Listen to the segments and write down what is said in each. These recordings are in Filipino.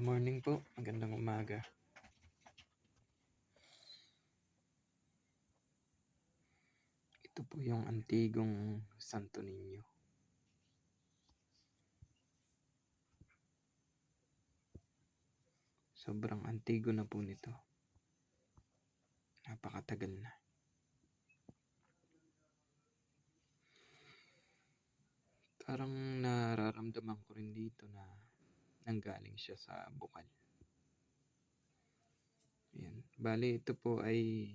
Morning po. Magandang umaga. Ito po yung antigong Santo Niño. Sobrang antigo na po nito. Napakatagal na. Parang nararamdaman ko rin dito na nanggaling siya sa bukal. Ayan. Bali, ito po ay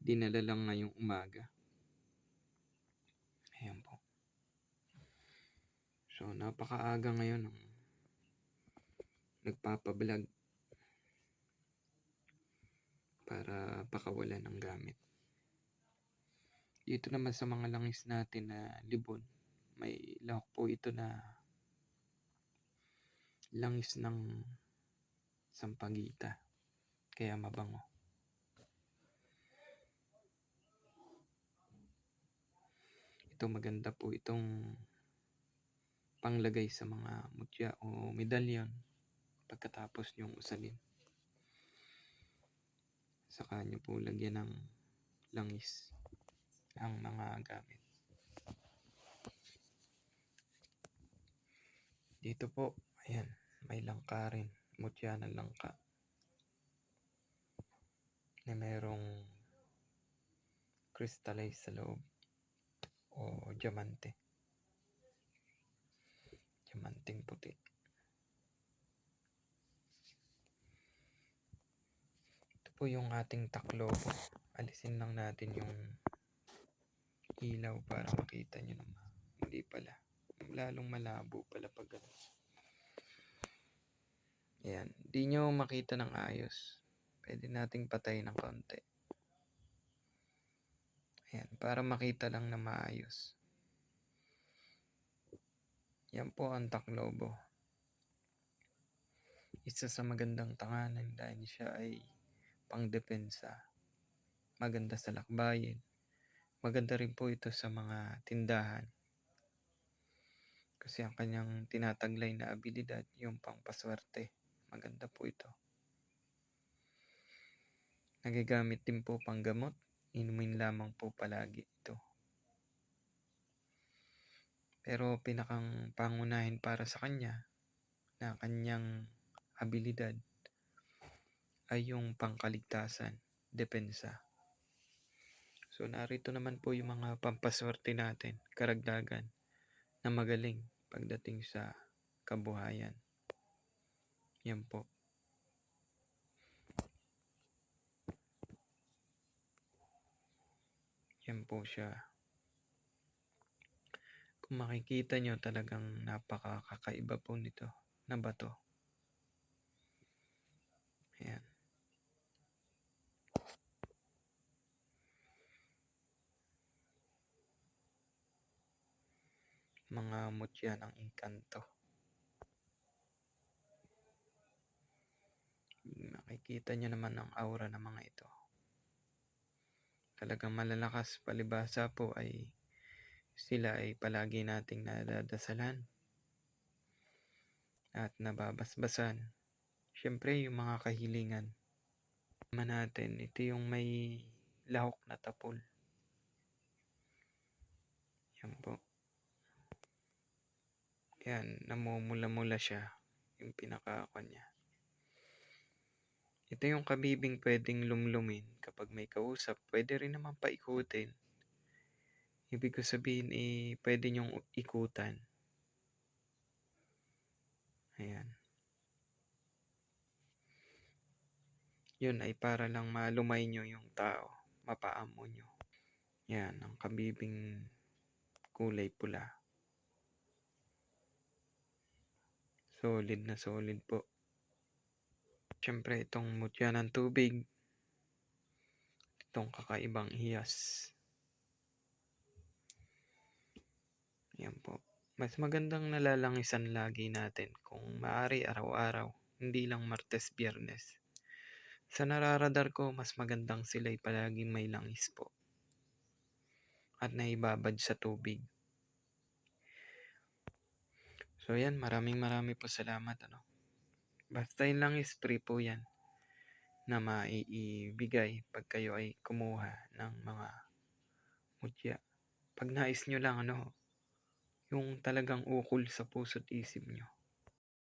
dinala lang ngayong umaga. Ayan po. So, napakaaga ngayon ng nagpapablog para pakawalan ng gamit. Dito naman sa mga langis natin na libon, may lahok po ito na langis ng sampagita. Kaya mabango. Ito maganda po itong panglagay sa mga mutya o medalyon pagkatapos yung usalin. Saka nyo po lagyan ng langis ang mga gamit. Dito po, ayan, may langka rin. Mutya ng langka. Na merong crystallize sa loob o diamante. Diamanting puti. Ito po yung ating taklobo. Alisin lang natin yung ilaw para makita nyo naman. Hindi pala. Lalong malabo pala pag ganun. Ayan. Di nyo makita ng ayos. Pwede nating patay ng konti. Ayan. Para makita lang na maayos. Yan po ang taklobo. Isa sa magandang tanganan dahil siya ay pangdepensa. Maganda sa lakbayin. Maganda rin po ito sa mga tindahan. Kasi ang kanyang tinataglay na abilidad, yung pangpaswerte. Maganda po ito. Nagagamit din po panggamot. Inumin lamang po palagi ito. Pero pinakang pangunahin para sa kanya na kanyang abilidad ay yung pangkaligtasan, depensa. So narito naman po yung mga pampaswerte natin, karagdagan na magaling pagdating sa kabuhayan. Yan po. Yan po siya. Kung makikita nyo talagang napakakaiba po nito na bato. Ayan. Mga mutya ng inkanto. Makikita nyo naman ang aura ng mga ito. Talagang malalakas palibasa po ay sila ay palagi nating nadadasalan at nababasbasan. Siyempre, yung mga kahilingan naman natin, ito yung may lahok na tapol. Yan po. Yan, namumula-mula siya. Yung pinaka niya. Ito yung kabibing pwedeng lumlumin kapag may kausap. Pwede rin naman paikutin. Ibig ko sabihin, eh, pwede nyong ikutan. Ayan. Yun ay para lang malumay nyo yung tao. Mapaamo nyo. Yan, ang kabibing kulay pula. Solid na solid po. Siyempre, itong mutya ng tubig. Itong kakaibang hiyas. Yan po. Mas magandang nalalangisan lagi natin kung maaari araw-araw, hindi lang Martes, Biyernes. Sa nararadar ko, mas magandang sila'y palaging may langis po. At naibabad sa tubig. So 'yan, maraming marami po salamat ano. Basta 'yun lang is free po 'yan na maiibigay 'pag kayo ay kumuha ng mga mutya. 'Pag nais niyo lang ano, yung talagang ukol sa puso't isip niyo.